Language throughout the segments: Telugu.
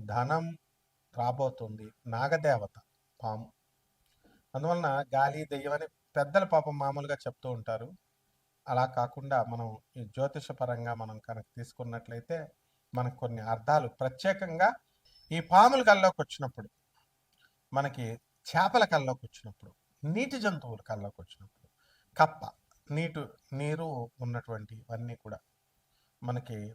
ధనం రాబోతుంది. నాగదేవత పాము. అందువలన గాలి దెయ్యం అని పెద్దల పాపం మామూలుగా చెప్తూ ఉంటారు. అలా కాకుండా మనం ఈ మనం కనుక తీసుకున్నట్లయితే మనకు కొన్ని అర్థాలు. ప్రత్యేకంగా ఈ పాముల కల్లోకి వచ్చినప్పుడు మనకి చేపల కల్లోకి వచ్చినప్పుడు నీటి జంతువుల కల్లోకి వచ్చినప్పుడు కప్ప నీటు నీరు ఉన్నటువంటి ఇవన్నీ కూడా మనకి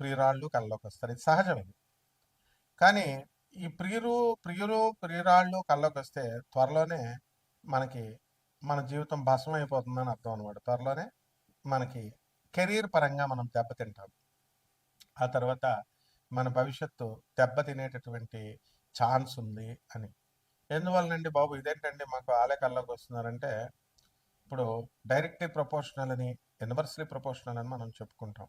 ప్రియురాళ్ళు కళ్ళలోకి వస్తారు. ఇది సహజం ఇది కానీ ఈ ప్రియురు ప్రియులు ప్రియురాళ్ళు కళ్ళలోకి వస్తే త్వరలోనే మనకి మన జీవితం భస్మం అయిపోతుందని అర్థం అనమాట త్వరలోనే మనకి కెరీర్ పరంగా మనం దెబ్బతింటాం. ఆ తర్వాత మన భవిష్యత్తు దెబ్బతినేటటువంటి ఛాన్స్ ఉంది అని. ఎందువల్లనండి బాబు? ఇదేంటండి మాకు ఆలే కళ్ళలోకి వస్తున్నారంటే ఇప్పుడు డైరెక్ట్లీ ప్రపోర్షనల్ అని ఇన్వర్స్లీ ప్రపోర్షనల్ అని మనం చెప్పుకుంటాం.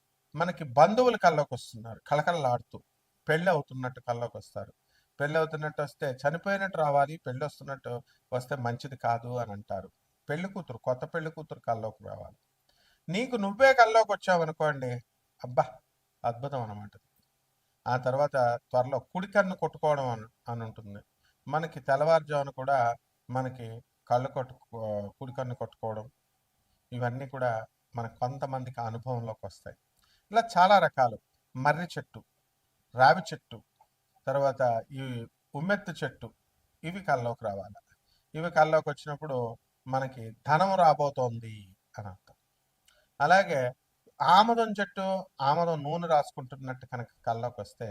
మనకి బంధువులు కళ్ళకు వస్తున్నారు కళకళలాడుతూ పెళ్ళి అవుతున్నట్టు కళ్ళలోకి వస్తారు పెళ్ళి అవుతున్నట్టు వస్తే చనిపోయినట్టు రావాలి పెళ్ళి వస్తున్నట్టు వస్తే మంచిది కాదు అని అంటారు. పెళ్ళి కూతురు కొత్త పెళ్ళి కూతురు కళ్ళలోకి రావాలి. నీకు నువ్వే కళ్ళలోకి వచ్చావు అనుకోండి అబ్బా అద్భుతం అనమాట ఆ తర్వాత త్వరలో కుడి కన్ను కొట్టుకోవడం అని అని ఉంటుంది మనకి తెల్లవారుజామున కూడా మనకి కళ్ళు కొట్టు కుడి కన్ను కొట్టుకోవడం ఇవన్నీ కూడా మన కొంతమందికి అనుభవంలోకి వస్తాయి ఇలా చాలా రకాలు. మర్రి చెట్టు రావి చెట్టు తర్వాత ఈ ఉమ్మెత్తు చెట్టు ఇవి కల్లోకి రావాలి. ఇవి కల్లోకి వచ్చినప్పుడు మనకి ధనం రాబోతోంది అని అర్థం. అలాగే ఆమదం చెట్టు ఆమదం నూనె రాసుకుంటున్నట్టు కనుక కల్లోకి వస్తే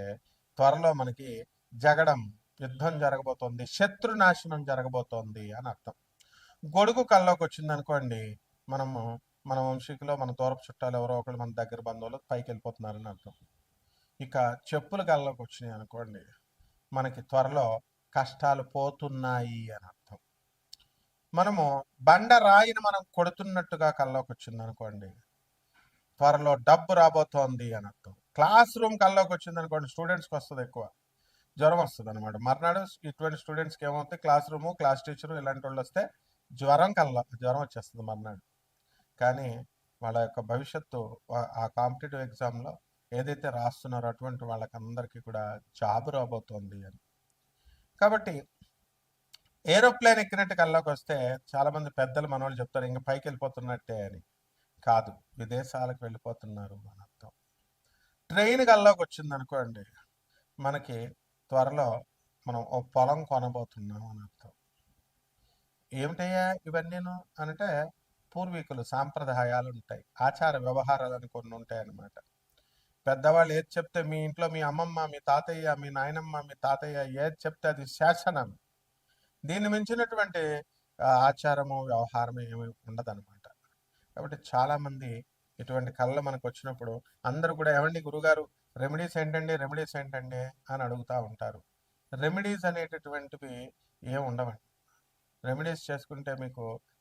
త్వరలో మనకి జగడం యుద్ధం జరగబోతోంది శత్రు నాశనం జరగబోతోంది అని అర్థం. గొడుగు కల్లోకి వచ్చింది అనుకోండి మనము మన వంశీకులో మన దూరపు చుట్టాలు ఎవరో ఒకరు మన దగ్గర బంధువులు పైకి వెళ్ళిపోతున్నారని అర్థం. ఇక చెప్పులు కల్లోకి వచ్చినాయి అనుకోండి మనకి త్వరలో కష్టాలు పోతున్నాయి అని అర్థం. మనము బండ రాయిని మనం కొడుతున్నట్టుగా కల్లోకి వచ్చింది అనుకోండి త్వరలో డబ్బు రాబోతోంది అని అర్థం. క్లాస్ రూమ్ కల్లోకి వచ్చింది అనుకోండి స్టూడెంట్స్కి వస్తుంది ఎక్కువ జ్వరం వస్తుంది అనమాట మర్నాడు ఇటువంటి స్టూడెంట్స్కి ఏమవుతుంది క్లాస్ రూము క్లాస్ టీచరు ఇలాంటి వాళ్ళు వస్తే జ్వరం కల్లా జ్వరం వచ్చేస్తుంది మర్నాడు. కానీ వాళ్ళ యొక్క భవిష్యత్తు ఆ- కాంపిటేటివ్ ఎగ్జామ్లో ఏదైతే రాస్తున్నారో అటువంటి వాళ్ళకందరికీ కూడా జాబ్ రాబోతోంది అని. కాబట్టి ఏరోప్లేన్ ఎక్కినట్టు కల్లోకి వస్తే చాలామంది పెద్దలు మనవాళ్ళు చెప్తారు ఇంకా పైకి వెళ్ళిపోతున్నట్టే అని. కాదు విదేశాలకు వెళ్ళిపోతున్నారు మన అర్థం ట్రైన్ కల్లోకి వచ్చింది అనుకోండి మనకి త్వరలో మనం ఓ పొలం కొనబోతున్నాం అని అర్థం ఏమిటయ్యా ఇవన్నీను? అంటే పూర్వీకులు సాంప్రదాయాలు ఉంటాయి ఆచార వ్యవహారాలు అని కొన్ని ఉంటాయి అన్నమాట పెద్దవాళ్ళు ఏది చెప్తే మీ ఇంట్లో మీ అమ్మమ్మ మీ తాతయ్య మీ నాయనమ్మ మీ తాతయ్య ఏది చెప్తే అది శాసనం. దీన్ని మించినటువంటి ఆచారము వ్యవహారము ఏమి ఉండదన్నమాట. కాబట్టి చాలామంది ఇటువంటి కళలు మనకు వచ్చినప్పుడు అందరూ కూడా ఏమండి గురుగారు రెమెడీస్ ఏంటండి రెమెడీస్ ఏంటండి అని అడుగుతూ ఉంటారు. రెమెడీస్ అనేటటువంటివి ఏమి ఉండవండి. రెమెడీస్ చేసుకుంటే మీకు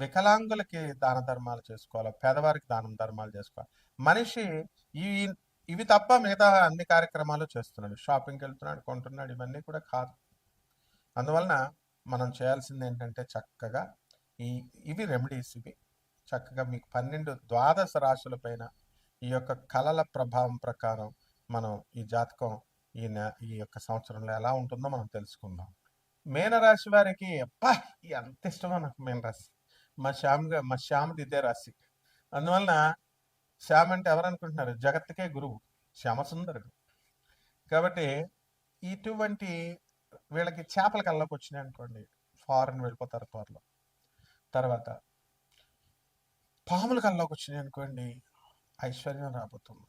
వికలాంగులకి దాన ధర్మాలు చేసుకోవాలి? పేదవారికి దానం ధర్మాలు చేసుకోవాలి? మనిషి ఈ ఇవి తప్ప మిగతా అన్ని కార్యక్రమాలు చేస్తున్నాడు. షాపింగ్కి వెళ్తున్నాడు కొంటున్నాడు ఇవన్నీ కూడా కాదు. అందువలన మనం చేయాల్సింది ఏంటంటే చక్కగా ఈ ఇవి రెమెడీస్ ఇవి. చక్కగా మీకు పన్నెండు ద్వాదశ రాశుల పైన ఈ యొక్క కళల ప్రభావం ప్రకారం మనం ఈ జాతకం ఈ ఈ యొక్క సంవత్సరంలో ఎలా ఉంటుందో మనం తెలుసుకుందాం. మీనరాశి వారికి అబ్బా! ఎంత ఇష్టమో నాకు మీనరాశి. మా శ్యామ్గా మా శ్యాముడు ఇదే రాశి. అందువలన శ్యామ్ అంటే ఎవరనుకుంటున్నారు? జగత్తుకే గురువు. శ్యామసుందరుడు. కాబట్టి ఇటువంటి వీళ్ళకి చేపల కళ్ళకి వచ్చినాయి అనుకోండి. ఫారెన్ వెళ్ళిపోతారు త్వరలో. తర్వాత పాముల కళ్ళకి వచ్చినాయి అనుకోండి ఐశ్వర్యం రాబోతుంది.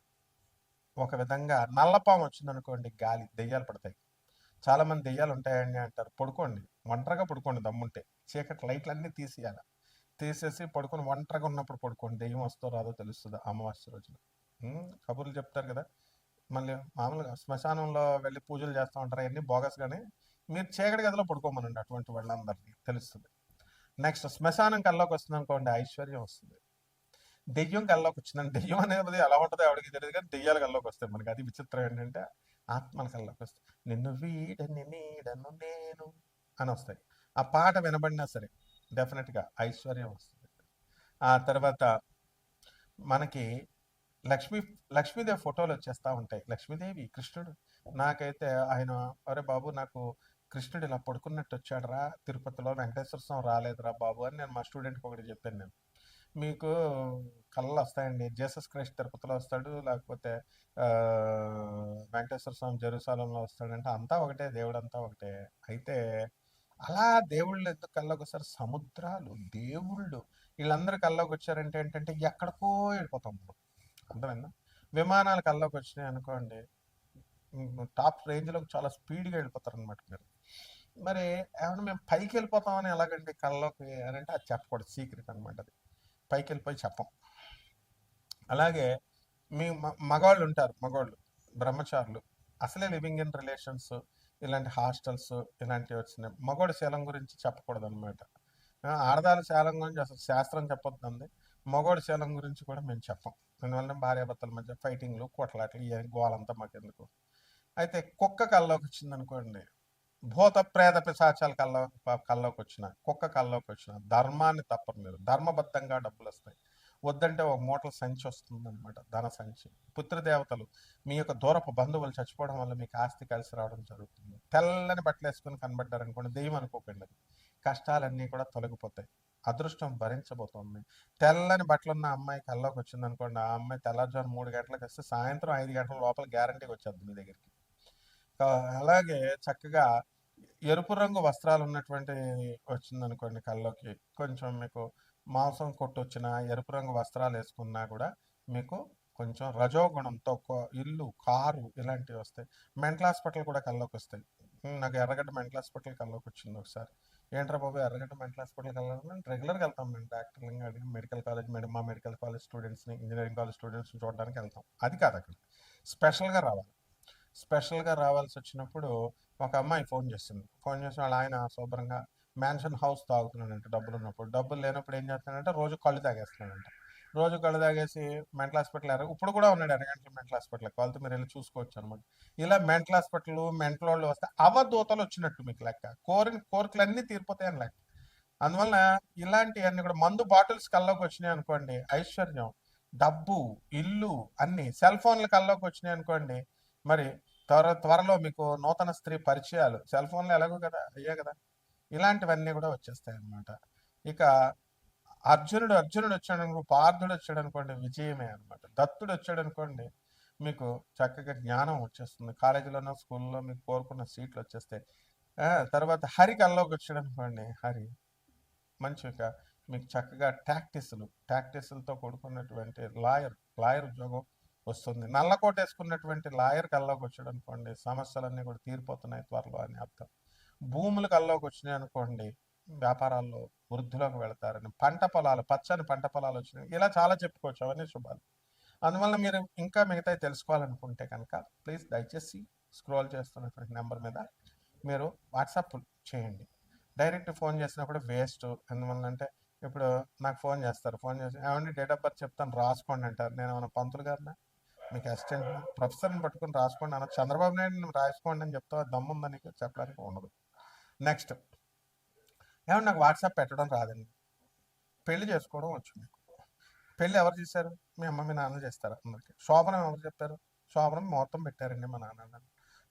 ఒక విధంగా నల్లపాము వచ్చిందనుకోండి గాలి దెయ్యాలు పడతాయి. చాలామంది దెయ్యాలు ఉంటాయండి అంటారు. పడుకోండి. ఒంటరిగా పడుకోండి దమ్ముంటే. చీకటి లైట్లన్నీ తీసేయాలి. తీసేసి పడుకొని ఒంటరిగా ఉన్నప్పుడు పడుకోండి. దెయ్యం వస్తో రాదో తెలుస్తుంది అమావాస్య రోజున. కబుర్లు చెప్తారు కదా. మళ్ళీ మామూలుగా శ్మశానంలో వెళ్ళి పూజలు చేస్తూ ఉంటారు అవన్నీ బోగస్ కానీ మీరు చీకటి గదిలో పడుకోమనండి అటువంటి వాళ్ళందరినీ తెలుస్తుంది. నెక్స్ట్ శ్మశానం కల్లోకి వస్తుంది అనుకోండి ఐశ్వర్యం వస్తుంది. దెయ్యం కల్లోకి వచ్చిందండి దెయ్యం అనేది ఎలా ఉంటుందో ఎవరికి తెలియదు కానీ దెయ్యాల కల్లోకి వస్తాయి మనకి. అది విచిత్రం ఏంటంటే ఆత్మల కల్లోకి వస్తాయి. నిన్ను వీడని నీడను నేను అని వస్తాయి. ఆ పాట వినబడినా సరే డెఫినెట్గా ఐశ్వర్యం వస్తుంది. ఆ తర్వాత మనకి లక్ష్మీ లక్ష్మీదేవి ఫోటోలు వచ్చేస్తూ ఉంటాయి. లక్ష్మీదేవి కృష్ణుడు నాకైతే ఆయన అరే బాబు నాకు కృష్ణుడు ఇలా పడుకున్నట్టు వచ్చాడురా తిరుపతిలో వెంకటేశ్వర స్వామి రాలేదురా బాబు అని నేను మా స్టూడెంట్కి ఒకటి చెప్పాను నేను. మీకు కళ్ళు వస్తాయండి. జీసస్ క్రైస్ట్ తిరుపతిలో వస్తాడు లేకపోతే వెంకటేశ్వర స్వామి జెరూసాలంలో వస్తాడంటే అంతా ఒకటే దేవుడు అంతా ఒకటే. అయితే అలా దేవుళ్ళు ఎందుకు కల్లోకి సముద్రాలు దేవుళ్ళు. వీళ్ళందరూ కల్లోకి వచ్చారంటే ఏంటంటే ఎక్కడికో వెళ్ళిపోతాం ఇప్పుడు. అర్థమైందా? విమానాలు కల్లోకి వచ్చినాయి అనుకోండి టాప్ రేంజ్లోకి చాలా స్పీడ్గా వెళ్ళిపోతారు అనమాట మీరు. మరి ఏమన్నా మేము పైకి వెళ్ళిపోతామని ఎలాగంటే కళ్ళలోకి అని అంటే అది చెప్పకూడదు సీక్రెట్ అనమాట అది. పైకి వెళ్ళిపోయి చెప్పం. అలాగే మీ మగవాళ్ళు ఉంటారు మగవాళ్ళు బ్రహ్మచారులు. అసలే లివింగ్ ఇన్ రిలేషన్స్. ఇలాంటి హాస్టల్స్ ఇలాంటివి వచ్చినాయి. మగవాడి శీలం గురించి చెప్పకూడదు అనమాట ఆడదాల శీలం గురించి అసలు శాస్త్రం చెప్పొద్దండి. మగవాడి శీలం గురించి కూడా మేము చెప్పం. అందువల్ల భార్యాభర్తల మధ్య ఫైటింగ్లు కొట్లాట్లు ఇవన్నీ గోలంతా మాకెందుకు? అయితే కుక్క కల్లోకి వచ్చింది అనుకోండి భూత ప్రేత పిశాచాల కల్లో కల్లోకి వచ్చిన కుక్క కల్లోకి వచ్చిన ధర్మాన్ని తప్పరు మీరు. ధర్మబద్ధంగా డబ్బులు వస్తాయి వద్దంటే ఒక మూటల సంచి వస్తుంది అనమాట ధన సంచి. పుత్రదేవతలు మీ యొక్క దూరపు బంధువులు చచ్చిపోవడం వల్ల మీకు ఆస్తి కలిసి రావడం జరుగుతుంది. తెల్లని బట్టలు వేసుకుని కనబడ్డారనుకోండి దెయ్యం అనుకోకండి అది. కష్టాలన్నీ కూడా తొలగిపోతాయి. అదృష్టం భరించబోతోంది. తెల్లని బట్టలున్న అమ్మాయి కల్లోకి వచ్చింది అనుకోండి ఆ అమ్మాయి తెల్లారుజాము మూడు గంటలకు వస్తే సాయంత్రం ఐదు గంటల లోపల గ్యారంటీకి వచ్చేది మీ దగ్గరికి. అలాగే చక్కగా ఎరుపు రంగు వస్త్రాలు ఉన్నటువంటి వచ్చింది అనుకోండి కళ్ళలోకి కొంచెం మీకు మాంసం కొట్టొచ్చిన ఎరుపు రంగు వస్త్రాలు వేసుకున్నా కూడా మీకు కొంచెం రజోగుణంతో ఇల్లు కారు ఇలాంటివి వస్తాయి. మెంటల్ హాస్పిటల్ కూడా కళ్ళలోకి వస్తాయి. నాకు ఎర్రగడ్డ మెంటల్ హాస్పిటల్ కళ్ళలోకి వచ్చింది ఒకసారి. ఏంట్రా బాబు ఎర్రగడ్డ మెంటల్ హాస్పిటల్కి వెళ్ళాలని రెగ్యులర్గా వెళ్తాం మేము. డాక్టర్లు అడిగి మెడికల్ కాలేజ్ మేడం మా మెడికల్ కాలేజ్ స్టూడెంట్స్ని ఇంజనీరింగ్ కాలేజ్ స్టూడెంట్స్ని చూడడానికి వెళ్తాం. అది కాదు అక్కడ. స్పెషల్గా రావాలి. స్పెషల్గా రావాల్సి వచ్చినప్పుడు ఒక అమ్మాయి ఫోన్ చేస్తుంది ఫోన్ చేసిన వాళ్ళ ఆయన శుభ్రంగా మ్యాన్షన్ హౌస్ తాగుతున్నాడంట డబ్బులు ఉన్నప్పుడు. డబ్బులు లేనప్పుడు ఏం చేస్తున్నాడంటే రోజు కళ్ళు తాగేస్తున్నాడంట. రోజు కళ్ళు తాగేసి మెంటల్ హాస్పిటల్ ఎర్ర ఇప్పుడు కూడా ఉన్నాడు ఎర్రగంటల మెంటల్ హాస్పిటల్. వాళ్ళతో మీరు వెళ్ళి చూసుకోవచ్చు అనమాట. ఇలా మెంటల్ హాస్పిటల్ మెంటల్ వాళ్ళు వస్తే అవధూతలు వచ్చినట్టు మీకు లెక్క. కోరిన కోరికలు అన్నీ తీరిపోతాయని లెక్క. అందువలన ఇలాంటివన్నీ కూడా మందు బాటిల్స్ కల్లోకి వచ్చినాయి అనుకోండి ఐశ్వర్యం డబ్బు ఇల్లు అన్ని సెల్ ఫోన్లు కల్లోకి వచ్చినాయి అనుకోండి మరి త్వర త్వరలో మీకు నూతన స్త్రీ పరిచయాలు. సెల్ ఫోన్లు ఎలాగో కదా అయ్యే కదా. ఇలాంటివన్నీ కూడా వచ్చేస్తాయి అనమాట ఇక అర్జునుడు అర్జునుడు వచ్చాడు అనుకో పార్థుడు వచ్చాడు అనుకోండి విజయమే అనమాట దత్తుడు వచ్చాడు అనుకోండి మీకు చక్కగా జ్ఞానం వచ్చేస్తుంది. కాలేజీలోనో స్కూల్లో మీకు కోరుకున్న సీట్లు వచ్చేస్తాయి. తర్వాత హరి కల్లోకి వచ్చాడు అనుకోండి హరి మంచిగా మీకు చక్కగా టాక్టిస్లు టాక్టిస్లతో కూడుకున్నటువంటి లాయర్ లాయర్ ఉద్యోగం వస్తుంది. నల్లకోట వేసుకున్నటువంటి లాయర్ కల్లోకి వచ్చాడు అనుకోండి సమస్యలన్నీ కూడా తీరిపోతున్నాయి త్వరలో అని అర్థం. భూములు కల్లోకి వచ్చినాయి అనుకోండి వ్యాపారాల్లో వృద్ధిలోకి వెళతారని పంట పొలాలు పచ్చని పంట పొలాలు వచ్చినాయి. ఇలా చాలా చెప్పుకోవచ్చు అవన్నీ శుభాలు. అందువల్ల మీరు ఇంకా మిగతా తెలుసుకోవాలనుకుంటే కనుక ప్లీజ్ దయచేసి స్క్రోల్ చేస్తున్నటువంటి నెంబర్ మీద మీరు వాట్సాప్ చేయండి. డైరెక్ట్ ఫోన్ చేసినప్పుడు వేస్ట్. ఎందువల్ల అంటే ఇప్పుడు నాకు ఫోన్ చేస్తారు. ఫోన్ చేసి ఏమండి డేట్ ఆఫ్ బర్త్ చెప్తాను రాసుకోండి అంటారు. నేను ఏమైనా పంతులు గారినా? మీకు అసిస్టెంట్ ప్రొఫెసర్ని పట్టుకుని రాసుకోండి అన్న చంద్రబాబు నాయుడు రాసుకోండి అని చెప్తా దమ్ముందని చెప్పడానికి ఉండదు. నెక్స్ట్. ఏమన్నా నాకు వాట్సాప్ పెట్టడం రాదండి పెళ్ళి చేసుకోవడం వచ్చు మీకు పెళ్ళి ఎవరు చేశారు? మీ అమ్మ మీ నాన్న చేస్తారు అందరికి? శోభనం ఎవరు చెప్పారు? శోభనం ముహూర్తం పెట్టారండి మా నాన్న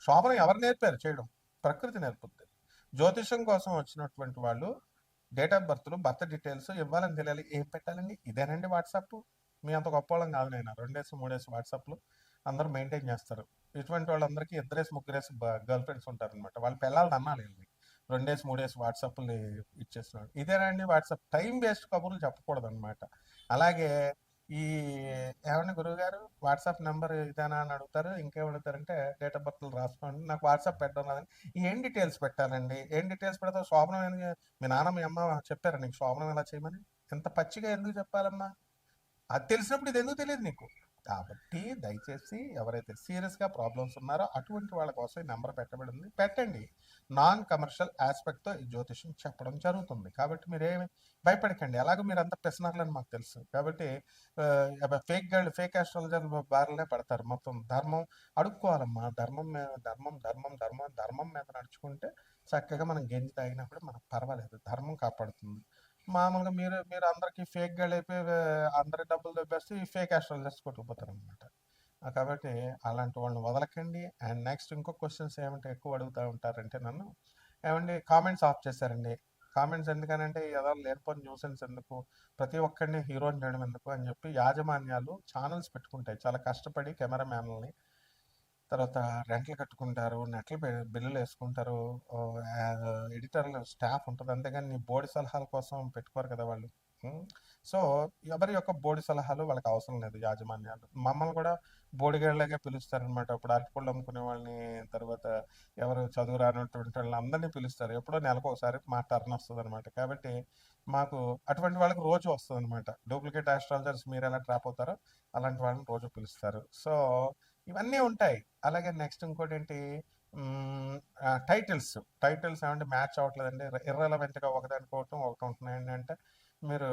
శోభనం ఎవరు నేర్పారు? చేయడం. ప్రకృతి నేర్పుద్ది. జ్యోతిషం కోసం వచ్చినటువంటి వాళ్ళు డేట్ ఆఫ్ బర్త్లు బర్త్ డీటెయిల్స్ ఇవ్వాలని తెలియాలి. ఏం పెట్టాలండి? ఇదేనండి వాట్సాప్. మీ అంత గొప్ప వాళ్ళం కాదు నేను. రెండేసి మూడేసి వాట్సాప్లు అందరూ మెయింటైన్ చేస్తారు. ఇటువంటి వాళ్ళందరికీ ఇద్దరేసి ముగ్గురేసి గర్ల్ ఫ్రెండ్స్ వాళ్ళు పెళ్ళాలని వాళ్ళ పిల్లలు రెండేసి మూడేసి వాట్సాప్ని ఇచ్చేస్తున్నాడు. ఇదేనండి వాట్సాప్. టైం వేస్ట్ కబుర్లు చెప్పకూడదు అనమాట అలాగే ఈ ఏమన్నా గురువు గారు వాట్సాప్ నెంబర్ ఇదేనా అని అడుగుతారు. ఇంకేమడుగుతారంటే డేట్ ఆఫ్ బర్త్లు రాసుకోండి. నాకు వాట్సాప్ పెట్టడం రాదని ఏం డీటెయిల్స్ పెట్టాలండి? ఏం డీటెయిల్స్ పెడతావు శోభనం మీ నాన్న మీ అమ్మ చెప్పారా నీకు శోభనం ఎలా చేయమని? ఎంత పచ్చిగా ఎందుకు చెప్పాలమ్మా? అది తెలిసినప్పుడు ఇది ఎందుకు తెలియదు నీకు? కాబట్టి దయచేసి ఎవరైతే సీరియస్గా ప్రాబ్లమ్స్ ఉన్నారో అటువంటి వాళ్ళ కోసం ఈ నెంబర్ పెట్టబడింది. పెట్టండి. నాన్ కమర్షియల్ ఆస్పెక్ట్తో ఈ జ్యోతిషం చెప్పడం జరుగుతుంది. కాబట్టి మీరేమి భయపడకండి. అలాగే మీరు అంత పెసనర్లని మాకు తెలుసు. కాబట్టి ఫేక్ గైడ్ ఫేక్ ఆస్ట్రాలజర్ బారిలే పడతారు. మొత్తం ధర్మం అడుక్కోవాలమ్మా ధర్మం మీద ధర్మం ధర్మం ధర్మం ధర్మం మీద నడుచుకుంటే చక్కగా మనం గెంజి తాగినప్పుడు మనకు పర్వాలేదు. ధర్మం కాపాడుతుంది. మామూలుగా మీరు మీరు అందరికి ఫేక్ గైడ్ అయిపోయి అందరి డబ్బులు దొబ్బేస్తే ఈ ఫేక్ ఆస్ట్రాలజర్స్ కొట్టుకుపోతారు అనమాట కాబట్టి అలాంటి వాళ్ళని వదలకండి. అండ్ నెక్స్ట్ ఇంకో క్వశ్చన్స్ ఏమంటే ఎక్కువ అడుగుతూ ఉంటారంటే నన్ను ఏమండి కామెంట్స్ ఆఫ్ చేశారండి. కామెంట్స్ ఎందుకనంటే ఏదో లేనిపోని న్యూసెన్స్ ఎందుకు? ప్రతి ఒక్కరిని హీరోని చేయడం ఎందుకు? అని చెప్పి యాజమాన్యాలు ఛానల్స్ పెట్టుకుంటాయి. చాలా కష్టపడి కెమెరామ్యాన్లని తర్వాత రెంట్లు కట్టుకుంటారు నెట్లు బిల్లులు వేసుకుంటారు ఎడిటర్లు స్టాఫ్ ఉంటుంది. అంతేగాని నీ బోర్డు సలహాల కోసం పెట్టుకోరు కదా వాళ్ళు. సో ఎవరి యొక్క బోడి సలహాలు వాళ్ళకి అవసరం లేదు యాజమాన్యాలు మమ్మల్ని కూడా బోడిగేళ్ళగా పిలుస్తారనమాట ఇప్పుడు అరటిపళ్ళు అమ్ముకునే వాళ్ళని తర్వాత ఎవరు చదువు రానటువంటి వాళ్ళని అందరినీ పిలుస్తారు. ఎప్పుడో నెలకు ఒకసారి మా టర్న్ వస్తుంది అనమాట కాబట్టి మాకు అటువంటి వాళ్ళకి రోజు వస్తుంది అనమాట డూప్లికేట్ ఆస్ట్రాలజర్స్ మీరు ఎలా ట్రాప్ అవుతారో అలాంటి వాళ్ళని రోజు పిలుస్తారు. సో ఇవన్నీ ఉంటాయి. అలాగే నెక్స్ట్ ఇంకోటి ఏంటి టైటిల్స్. టైటిల్స్ ఏమంటే మ్యాచ్ అవ్వట్లేదండి. ఇర్రెలవెంట్గా ఒకదానికోవటం ఒకటి ఉంటున్నాయండి అంటే మీరు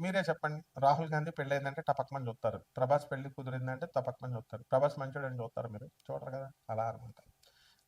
మీరే చెప్పండి. రాహుల్ గాంధీ పెళ్ళి అయిందంటే టపక్మని చూస్తారు ప్రభాస్ పెళ్ళి కుదిరిందంటే టపక్మని చూస్తారు ప్రభాస్ మంచోడు అని చూస్తారు మీరు. చూడరు కదా? అలా అనమాట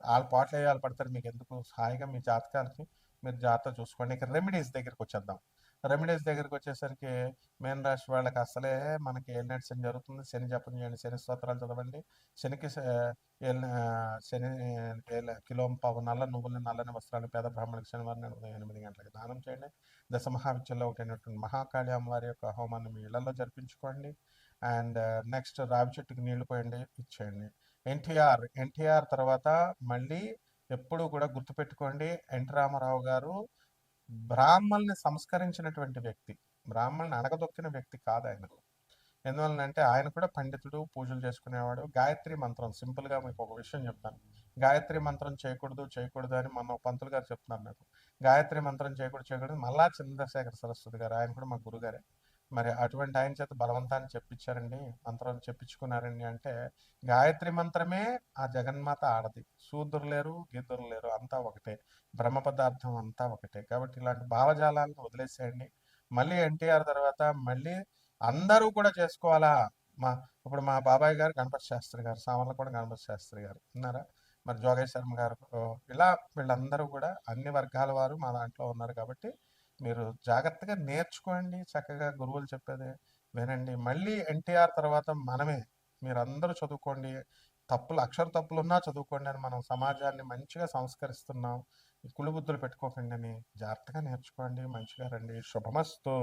వాళ్ళ పాటలు వేయాలి పడతారు. మీకు ఎందుకు హాయిగా మీ జాతకాలకి మీరు జాగ్రత్త చూసుకోండి. ఇక రెమెడీస్ దగ్గరికి వచ్చేద్దాం. రెమెడీస్ దగ్గరికి వచ్చేసరికి మేన్ రాశి వాళ్ళకి అసలే మనకి ఏలినట్టు శని జరుగుతుంది. శని జపం చేయండి శని స్తోత్రాలు చదవండి. శనికి శని ఏల- కిలో పావు నల్ల నువ్వులని నల్లని వస్త్రాలు పేద బ్రాహ్మణులకు శనివారం ఉదయం ఎనిమిది గంటలకు దానం చేయండి. దశ మహావిద్యలో ఒకటైనటువంటి మహాకాళి అమ్మవారి యొక్క హోమాన్ని మీ ఇళ్ళలో జరిపించుకోండి. అండ్ నెక్స్ట్ రావి చెట్టుకి నీళ్ళు పోయండి ఇచ్చేయండి. ఎన్టీఆర్ ఎన్టీఆర్ తర్వాత మళ్ళీ ఎప్పుడు కూడా గుర్తుపెట్టుకోండి ఎన్టీ రామారావు గారు బ్రాహ్మణ్ని సంస్కరించినటువంటి వ్యక్తి బ్రాహ్మణ్ని అణగదొక్కిన వ్యక్తి కాదు ఆయన ఎందువలనంటే ఆయన కూడా పండితుడు పూజలు చేసుకునేవాడు. గాయత్రి మంత్రం సింపుల్గా మీకు ఒక విషయం చెప్తాను. గాయత్రి మంత్రం చేయకూడదు చేయకూడదు అని మన పంతులు గారు చెప్తున్నారు నాకు. గాయత్రి మంత్రం చేయకూడదు చేయకూడదు. మళ్ళా చంద్రశేఖర సరస్వతి గారు ఆయన కూడా మా గురుగారే. మరి అటువంటి ఆయన చేత బలవంతాన్ని చెప్పించారండి మంత్రం చెప్పించుకున్నారండి అంటే గాయత్రి మంత్రమే ఆ జగన్మాత ఆడది. శూద్రులు లేరు గిద్దరు లేరు అంతా ఒకటే. బ్రహ్మ పదార్థం అంతా ఒకటే. కాబట్టి ఇలాంటి భావజాలాలను వదిలేసేయండి. మళ్ళీ ఎన్టీఆర్ తర్వాత మళ్ళీ అందరూ కూడా చేసుకోవాలా? మా ఇప్పుడు మా బాబాయ్ గారు గణపతి శాస్త్రి గారు సామర్లు కూడా గణపతి శాస్త్రి గారు. ఉన్నారా మరి జోగేశ్ శర్మ గారు ఇలా వీళ్ళందరూ కూడా అన్ని వర్గాల వారు మా దాంట్లో ఉన్నారు కాబట్టి మీరు జాగ్రత్తగా నేర్చుకోండి. చక్కగా గురువులు చెప్పేది వినండి. మళ్ళీ ఎన్టీఆర్ తర్వాత మనమే. మీరందరూ చదువుకోండి. తప్పులు అక్షర తప్పులు ఉన్నా చదువుకోండి అని మనం సమాజాన్ని మంచిగా సంస్కరిస్తున్నాం. ఈ పెట్టుకోకండి అని జాగ్రత్తగా నేర్చుకోండి. మంచిగా రండి. శుభమస్తు.